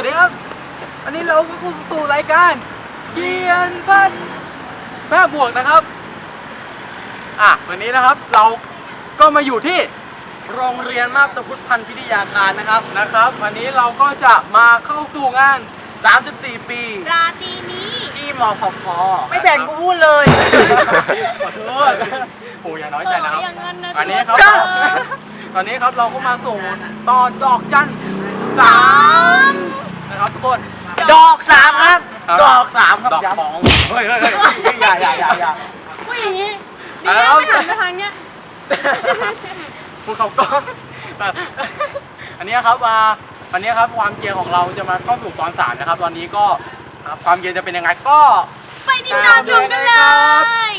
วัสดีครับอันนี้เราก็เข้าสู่รายการเกียนพันแม่บวกนะครับอะวันนี้นะครับเราก็มาอยู่ที่โรงเรียนมาบตาพุทธพันธ์พิทยาคารนะครับนะครับ วันนี้เราก็จะมาเข้าสู่งาน 34 ปี ราตรีนี้ที่มพพไม่แบ่งกูพูดเลยขอโทษโอ้ยอย่าน้อยใจนะครับอย่างนั้นนะวันนี้ครับเธอตอนนี้ครับเราก็มาสู่ตอนดอกจันสามนะ ครับทุกคน ดอกสามครับ ครับ ดอกสามครับดอกย้ำของเฮ้ยเฮ้ยเฮ้ยอย่าอย่าอย่าอย่าผู้อย่างนี้ดีแล้นะวไม่หันไปทางเนี้ยภูเขากล้องอันนี้ครับอ่าอันนี้ครับความเกียร์ของเราจะมาเข้าสู่ตอนสามนะครับ ตอนนี้ก็ความเกียร์จะเป็นยังไงก็ ไปติดตามชมกันเลย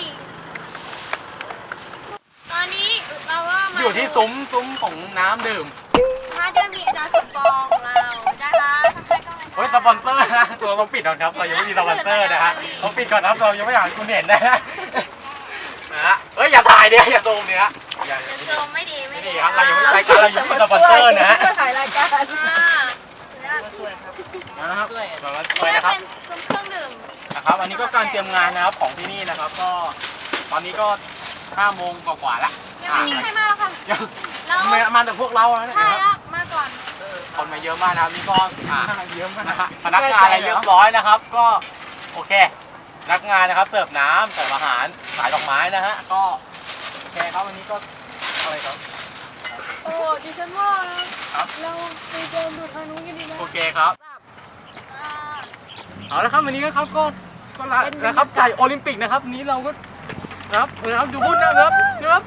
ตอนนี้เราก็มาอยู่ที่ซุ้มซุ้มของน้ำดื่ม มาเดินมีอาจารย์สปองของเรานะคะ ทักทายกล้องเลยโอ้ยสปอนเซอร์นะเราต้องปิดก่อนครับเรายังไม่มีสปอนเซอร์นะฮะเราปิดก่อนครับเรายังไม่อยากให้คุณเห็นนะฮะนะฮะเอ้ยอย่าถ่ายเดี๋ยวอย่าซูมเนี้ยอย่าเดี๋ยวโซมไม่ดีไม่นี่ดีครับเรายังไม่รายการเรายังไม่มีสปอนเซอร์นะฮะถ่ายรายการ อ่านะครับมามาเพื่ช่วยอนะครับ เป็นเครื่องดื่มนะครับ อันนี้ก็การเตรียมงานนะครับของที่นี่นะครับ ก็ตอนนี้ก็5โมงกว่าๆละยังไม่มีใครมาแล้วค่ะยังเราทำไมมาแต่พวกเราอะเนี่ยใช่แล้วมาก่อน คนมาเยอะมากนะครับนี่ก็อ่าเยอะมากนะฮะพนักงานอะไรเรียบร้อยนะครับ ก็โอเคพนักงานนะครับเสิร์ฟน้ำเสิร์ฟอาหารขายดอกไม้นะฮะก็โอเคครับวันนี้ก็อะไรครับ โอ้ดิฉันว่านะครับ เราไปเดินดูทางนู้นกันดีไหมโอเคครับ อ่าเอาละครับวันนี้นะครับก็ก็ละนะครับไก่โอลิมปิกนะครับวันนี้เราก็นะครับนะครับดูพูดนะครับนะครับ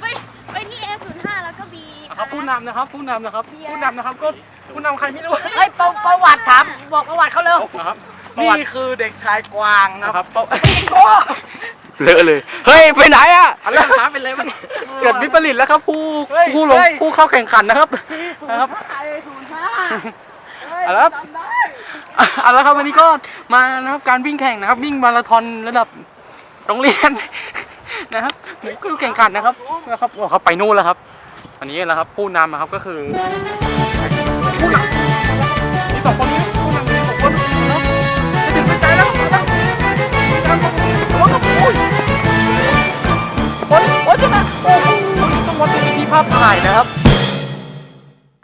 ไปไปที่ A05 แล้วก็ B นะครับ ผู้นำนะครับ ผู้นำนะครับ ผู้นำนะครับ ก็ผู้นำใครไม่รู้เฮ้ยประประวัติถามบอกประวัติเขาเร็วนะครับประนี่วัติคือเด็กชายกวางคนะครัรับบประเลอะเลย เฮ้ย ไปไหนอะอะไรครับเป็นไรมันเกิดวิปริตแล้วครับ ผู้ผู้ลงผู้เข้าแข่งขันนะครับนะครับเอาละครับเอาละครับวันนี้ก็มานะครับการวิ่งแข่งนะครับ วิ่งมาราธอนระดับโรงเรียนนะครับก็แข่งขันนะครับนะครับโอ้เขาไปนู่นแล้วครับ อันนี้นะครับผู้นำนะครับก็คือผู้นำมีสองคนนี้ผู้นำมีสองคนนะครับจะถึงเส้นใจแล้วนะครับผู้นำหัวกับอุ้ยโอ้ยโอ้ยจะมาโอ้โหต้องวัดดูที่ภาพถ่ายนะครับ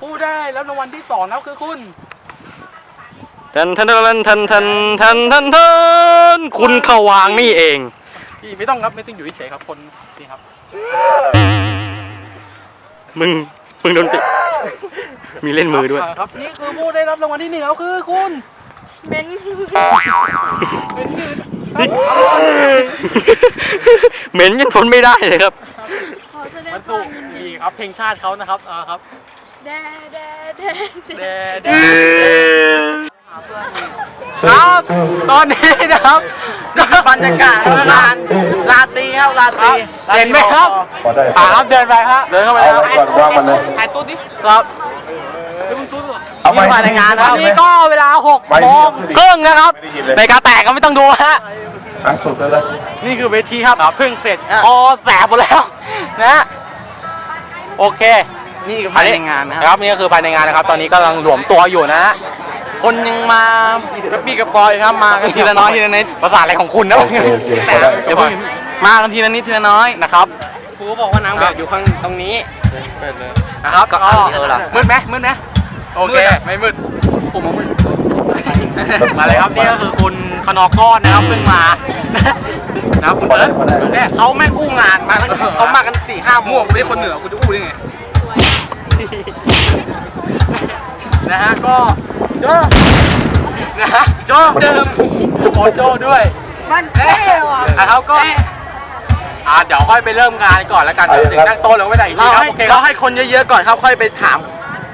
ผู้ได้รับรางวัลที่สองนะคือคุณทันทันทันทันทันทันทันทันคุณเข้าวางนี่เอง พี่ไม่ต้องครับไม่ต้องอยู่เฉยๆครับคนนี่ครับ มึง มึงโดนติมีเล่นมือด้วย ครับนี่คือผู้ได้รับรางวัลที่หนึ่งแล้วคือคุณเม้นเป็นยืนครับเหม็นยันทนไม่ได้เลยครับขอแสดงมันคถูวามกดีครับเพลงชาติเขานะครับเออครับแดแดแดเดเด ครับตอนนี้นะครับบรรยากาศงานลาตรีครับลาตรีเห็นไหมครับพอได้ป่าครับเดินไปครับเดินเข้าไปเอาแล้วมันก่อนว่ามันเลยถ่ายตู้ดิครับเอาไปนี่มาในงานตคอรันบนี้ก็เวลา6โมงครึ่งนะครับไม่ได้ยินเลยในกาแตกก็ไม่ต้องดูฮะอะสุดแล้วเลยนี่คือเวทีครับเพิ่งเสร็จอะคอแสบหมดแล้วนะโอเคนี่คือภายในงานนะนะคครับรับนี่ก็คือภายในงานนะครับ ตอนนี้กำลังรวมตัวอยู่นะฮะ คนยังมากระปี้กระปอยครับมากันทีละน้อยทีละนิดภาษาอะไรของคุณนะโอเคโอเคพอได้ เดี๋ยวเพิ่งมากันทีละนิดทีละน้อยนะครับครูบอกว่านางแบบอยู่ข้างตรงนี้ นะครับก็เออล่ะ มืดไหมมืดไหมโอเค ไม่มืดผมมามืดมาเลยครับนี่ก็คือคุณคณอก้อนนะครับเพิ่งมานะครับคุณพอเอิได้ร์ธพอได้ เนี่ยเขาแม่งอู้งานมาแล้วเขามากันสี่ห้าโมม่วงงไม่ใช่คนเหนือคุณจะอู้ได้ไงนะฮะก็ เจ้านะฮะโจ้เดิมโอโจด้วยมันเท่ว่ะนะครับก็อ่าเดี๋ยวค่อยไปเริ่มงานก่อนแล้วกันเดี๋ยวถึงนั่งโต๊ะแล้วก็ไม่ได้อีกทีเราครับให้โอเคคเรารับให้คนเยอะๆก่อนครับค่อยไปถาม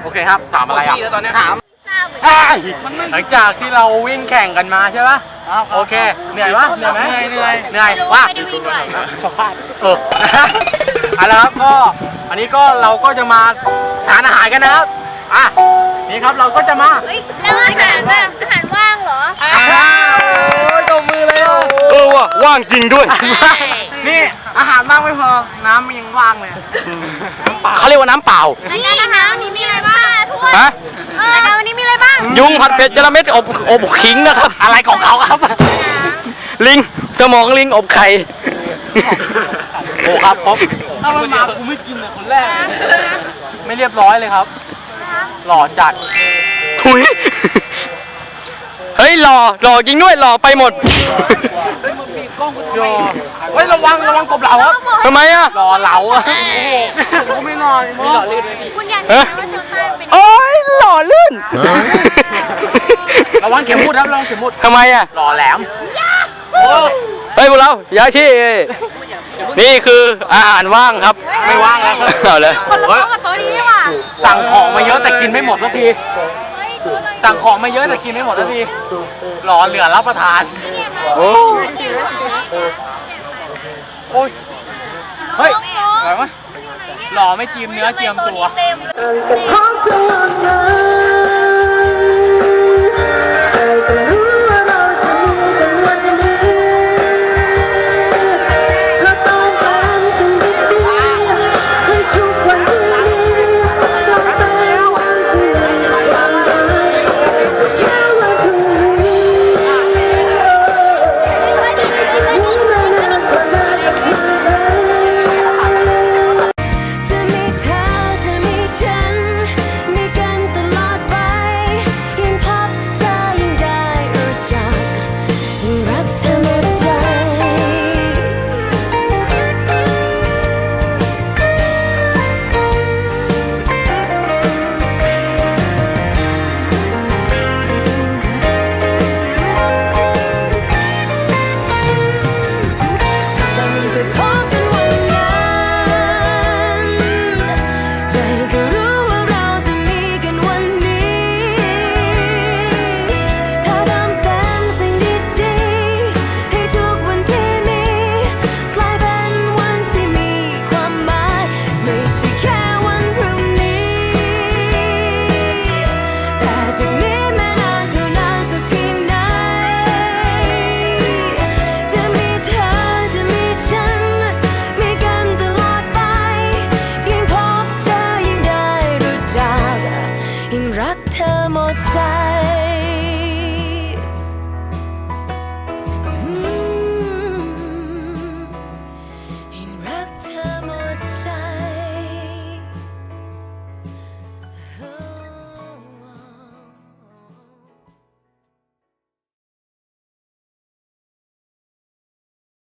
โอเคครับถามอะไรอะตอนนี้ถามทราบเหมือนใช่หลังจากที่เราวิ่งแข่งกันมาใช่ปะโอเคเหนื่อยปะเหนื่อยไหมเหนื่อยเหนื่อยเหนื่อยไม่รู้ว่า ไม่ได้วิ่งด้วยเออ เอาละครับก็ อันนี้ก็เราก็จะมาทานอาหารกันนะครับ อะ นี่ครับเราก็จะมาเฮ้ยแล้วอาหารน่ะอาหารว่างเหรออ้าวโอ้ยตบมือเลยอะเออว่ะว่างจริงด้วย นี่อาหารว่างไม่พอ น้ำยังว่างเลยเขาเรียกว่าน้ำเปล่าอันนี้อาหารมีมีอะไรบ้างถ้ฮะรายการวันนี้มีอะไรบ้าง ยุงผัดเผ็ดจระเม็ดอบอบขิงนะครับ อะไรของเขาครับ ลิงสมองลิงอบไข่โอ้ครับครบถ้ามันมากูไม่กินเลยคนแรก ไม่เรียบร้อยเลยครับ หล่อจัด ถุย เฮ้ยหล่อหล่อจริงด้วยหล่อไปหมด หล่อเฮ้ยระวังระวังกบเหลาครับทำไมอะ หล่อเหลาอะกูไม่นอนไม่หล่อลื่นเลยพี่คุณอยากเห็นไหมว่าโจใต้เป็นโอ้ยหล่อลื่น ระวังเข็มมุดครับระวังเข็มมุดทำไมอะ หล่อแหลม เฮ้ยพวกเรา ย้ายที่ นี่คืออาหารว่างครับ ไม่ว่างแล้วครับเอาเลย คนละโต๊ะกับโต๊ะนี้ว่ะสั่งของมาเยอะแต่กินไม่หมดสักที เฮ้ยโต๊ะอะไรสั่งของมาเยอะแต่กินไม่หมดสักทีหล่อเหลือรับประทาน โอ้โอ้ย เฮ้ยอะไรวะหล่อไม่จีมเนื้อเจียมตัว เต็มเลย